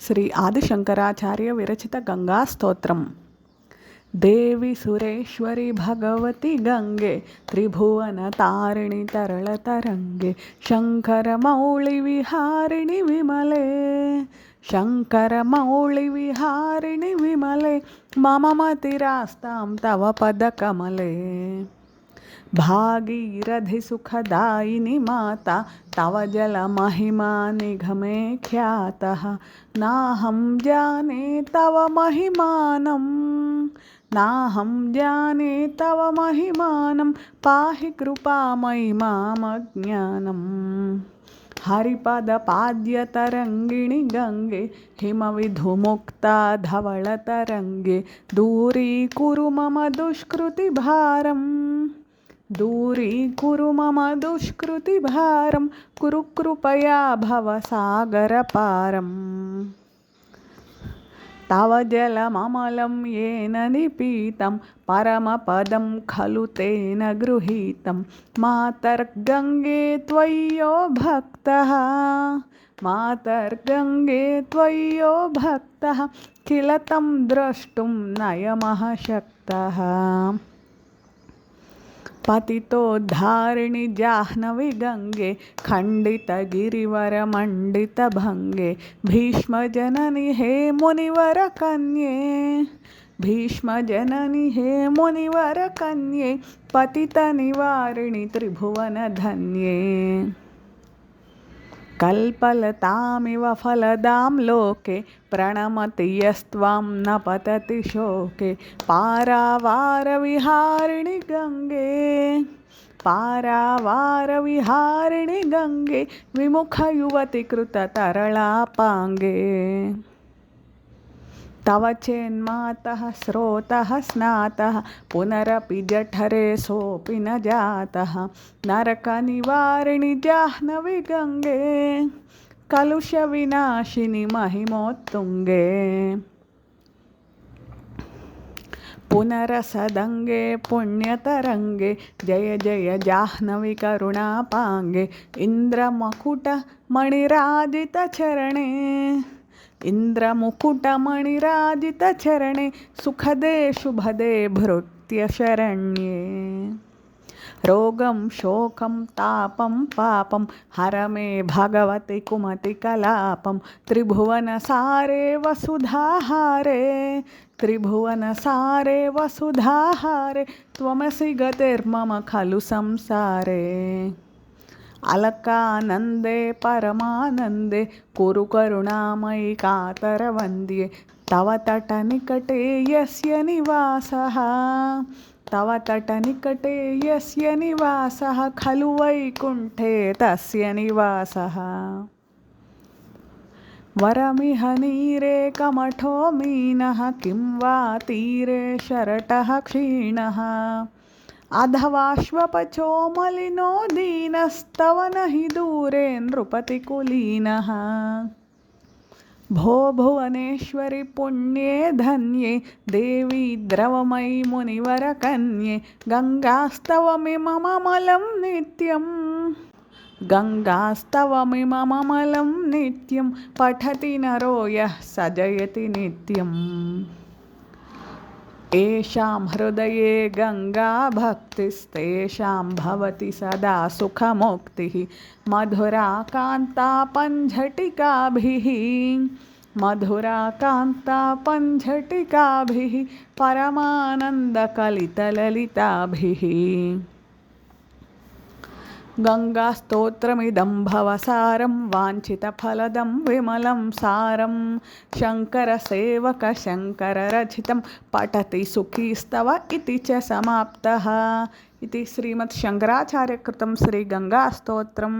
श्री आदिशंकराचार्य विरचित गंगा स्तोत्रम देवी सुरेश्वरी भगवती गंगे, त्रिभुवन तारिणी तरल तरंगे, शंकर मौलि विहारिणी विमले, शंकर मौलि विहारिणी विमले, मम मतिरास्ताम तव पद कमले सुखदायिनि माता, तव जलमहिमा निगमे ख्यातः। नाहं जाने तव महिमानं, नाहं जाने तव महिमानं, पाहि कृपामयि मामज्ञानम् हरिपदपाद्यतरङ्गिणि गङ्गे हिमविधुमुक्ता धवळतरङ्गे दूरीकुरु मम दुष्कृतिभारम् दूरीकुरु मम दुष्कृतिभारं कुरु कृपया भवसागरपारम् तव जलममलं येन निपीतं, परमपदं खलु तेन गृहीतं। मातर्गङ्गे त्वय्यो भक्तः, मातर्गङ्गे त्वय्यो भक्तः, किल तं द्रष्टुं नयमः शक्तः पतितोद्धारिणि जाह्नवि गङ्गे खण्डितगिरिवरमण्डितभङ्गे भीष्मजननि हे मुनिवरकन्ये भीष्मजननि हे मुनिवरकन्ये पतितनिवारिणि त्रिभुवनधन्ये कल्पलतामिव फलदां लोके प्रणमति यस्त्वां न पतति शोके। पारावारविहारिणि गङ्गे पारावारविहारिणि गङ्गे विमुखयुवति कृततरलापाङ्गे तव चेन्मातः स्रोतः स्नातः, पुनरपि जठरे सोऽपि न जातः। नरकनिवारिणि जाह्नवि गङ्गे, कलुषविनाशिनि महिमोत्तुङ्गे। पुनरसदङ्गे, पुण्यतरङ्गे, जय जय जाह्नवि करुणापाङ्गे, इन्द्रमकुटमणिराजितचरणे। इन्द्रमुकुटमणिराजितचरणे सुखदे शुभदे भृत्यशरण्ये। रोगं, शोकं, तापं, पापं हर मे भगवति कुमतिकलापं त्रिभुवनसारे वसुधाहारे त्रिभुवनसारे वसुधाहारे, त्वमसि गतिर्मम खलु संसारे। అలకానందే పరమానందే కురు కరుణామయి కాతర వంద్యే తవ తట నికటే యస్య నివాస తవ తట నికటే యస్య నివాస ఖలు వైకుంఠే తస్య నివాస వరమిహ నీరే కమఠో మీన కిం వా తీరే శరట క్షీణ अधवाश्वपचो मलिनो दीनस्तव हि दूरे नृपतिकुलीनः। भो भुवनेश्वरि पुण्ये धन्ये, देवी द्रवमयि मुनिवरकन्ये गङ्गास्तवमिममलं नित्यं गङ्गास्तवमिममलं नित्यं पठति नरो यः सजयति नित्यम्। येषां हृदये गङ्गा भक्तिस्तेषां भवति सदा सुखमुक्तिः। मधुरा कान्ता पञ्झटिकाभिः मधुरा कान्ता पञ्झटिकाभिः परमानन्दकलितललिताभिः। గంగాస్తోత్రమిదం భవసారం వాంఛితఫలదం విమలం సారం. శంకరసేవక శంకరరచితం పఠతి సుఖీస్తవ ఇది చ సమాప్త. ఇది శ్రీమత్ శంకరాచార్యకృతం శ్రీ గంగాస్తోత్రం